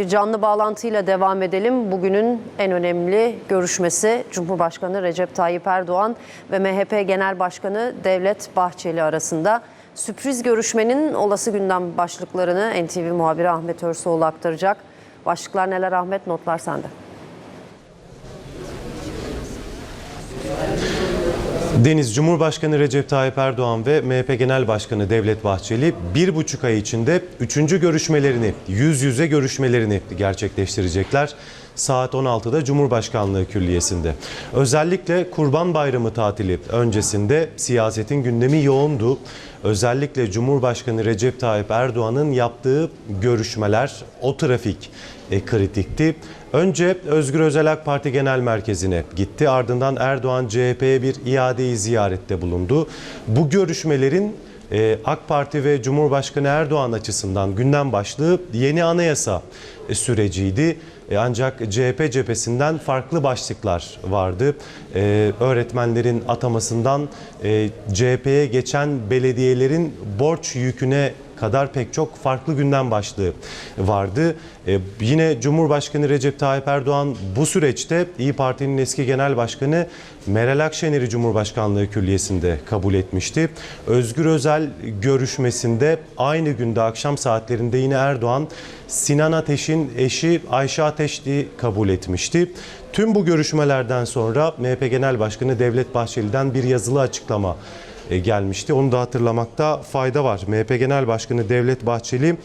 Bir canlı bağlantıyla devam edelim. Bugünün en önemli görüşmesi Cumhurbaşkanı Recep Tayyip Erdoğan ve MHP Genel Başkanı Devlet Bahçeli arasında. Sürpriz görüşmenin olası gündem başlıklarını NTV muhabiri Ahmet Örsoğlu aktaracak. Başlıklar neler Ahmet? Notlar sende. Deniz Cumhurbaşkanı Recep Tayyip Erdoğan ve MHP Genel Başkanı Devlet Bahçeli bir buçuk ay içinde üçüncü görüşmelerini, yüz yüze görüşmelerini gerçekleştirecekler. Saat 16'da Cumhurbaşkanlığı Külliyesi'nde. Özellikle Kurban Bayramı tatili öncesinde siyasetin gündemi yoğundu. Özellikle Cumhurbaşkanı Recep Tayyip Erdoğan'ın yaptığı görüşmeler, o trafik e, kritikti. Önce Özgür Özel AK Parti Genel Merkezi'ne gitti. Ardından Erdoğan CHP'ye bir iadeyi ziyarette bulundu. Bu görüşmelerin e, AK Parti ve Cumhurbaşkanı Erdoğan açısından gündem başlığı yeni anayasa e, süreciydi. E, Ancak CHP cephesinden farklı başlıklar vardı. E, Öğretmenlerin atamasından e, CHP'ye geçen belediyelerin borç yüküne kadar pek çok farklı gündem başlığı vardı. Ee, yine Cumhurbaşkanı Recep Tayyip Erdoğan bu süreçte İyi Parti'nin eski genel başkanı Meral Akşener'i Cumhurbaşkanlığı Külliyesi'nde kabul etmişti. Özgür Özel görüşmesinde aynı günde akşam saatlerinde yine Erdoğan Sinan Ateş'in eşi Ayşe Ateş'i kabul etmişti. Tüm bu görüşmelerden sonra MHP Genel Başkanı Devlet Bahçeli'den bir yazılı açıklama e, gelmişti. Onu da hatırlamakta fayda var. MHP Genel Başkanı Devlet Bahçeli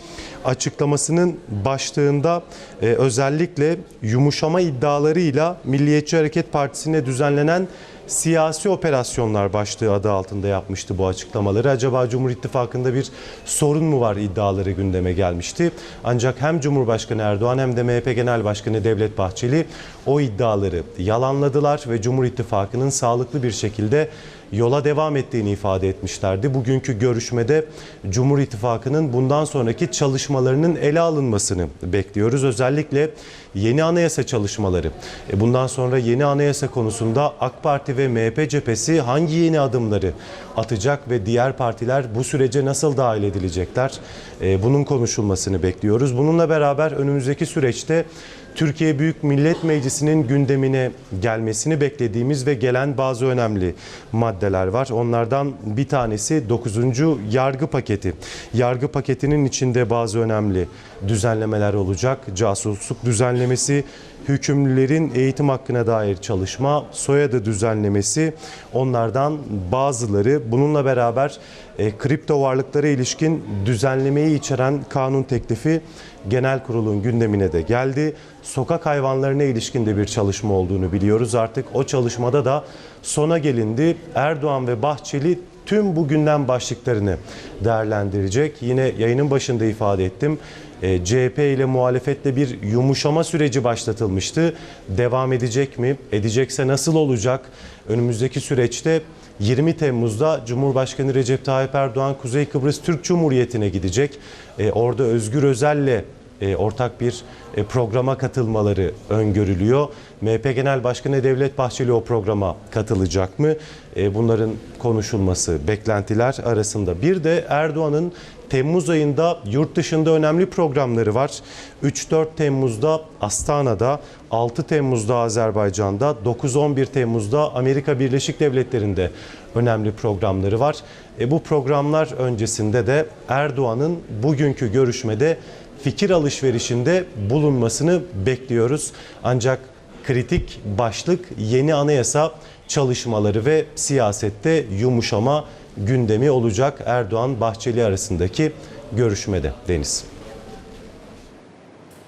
açıklamasının başlığında e, özellikle yumuşama iddialarıyla Milliyetçi Hareket Partisi'ne düzenlenen siyasi operasyonlar başlığı adı altında yapmıştı bu açıklamaları. Acaba Cumhur İttifakı'nda bir sorun mu var iddiaları gündeme gelmişti. Ancak hem Cumhurbaşkanı Erdoğan hem de MHP Genel Başkanı Devlet Bahçeli o iddiaları yalanladılar ve Cumhur İttifakı'nın sağlıklı bir şekilde yola devam ettiğini ifade etmişlerdi. Bugünkü görüşmede Cumhur İttifakı'nın bundan sonraki çalışmalarının ele alınmasını bekliyoruz. Özellikle yeni anayasa çalışmaları. E, Bundan sonra yeni anayasa konusunda AK Parti ve MHP cephesi hangi yeni adımları atacak ve diğer partiler bu sürece nasıl dahil edilecekler? E, Bunun konuşulmasını bekliyoruz. Bununla beraber önümüzdeki süreçte Türkiye Büyük Millet Meclisi'nin gündemine gelmesini beklediğimiz ve gelen bazı önemli maddeler var. Onlardan bir tanesi 9. yargı paketi. Yargı paketinin içinde bazı önemli düzenlemeler olacak. Casusluk düzenlemesi, hükümlülerin eğitim hakkına dair çalışma, soyadı düzenlemesi onlardan bazıları. Bununla beraber e, kripto varlıklara ilişkin düzenlemeyi içeren kanun teklifi genel kurulun gündemine de geldi. Sokak hayvanlarına ilişkin de bir çalışma olduğunu biliyoruz. Artık o çalışmada da sona gelindi. Erdoğan ve Bahçeli tüm bu gündem başlıklarını değerlendirecek. Yine yayının başında ifade ettim. E, CHP ile muhalefetle bir yumuşama süreci başlatılmıştı. Devam edecek mi? Edecekse nasıl olacak? Önümüzdeki süreçte 20 Temmuz'da Cumhurbaşkanı Recep Tayyip Erdoğan Kuzey Kıbrıs Türk Cumhuriyeti'ne gidecek. E, orada Özgür Özel'le e, ortak bir e, programa katılmaları öngörülüyor. MHP Genel Başkanı Devlet Bahçeli o programa katılacak mı? E, bunların konuşulması beklentiler arasında. Bir de Erdoğan'ın Temmuz ayında yurt dışında önemli programları var. 3-4 Temmuz'da Astana'da, 6 Temmuz'da Azerbaycan'da, 9-11 Temmuz'da Amerika Birleşik Devletleri'nde önemli programları var. E, bu programlar öncesinde de Erdoğan'ın bugünkü görüşmede fikir alışverişinde bulunmasını bekliyoruz. Ancak kritik başlık yeni anayasa çalışmaları ve siyasette yumuşama gündemi olacak Erdoğan Bahçeli arasındaki görüşmede Deniz.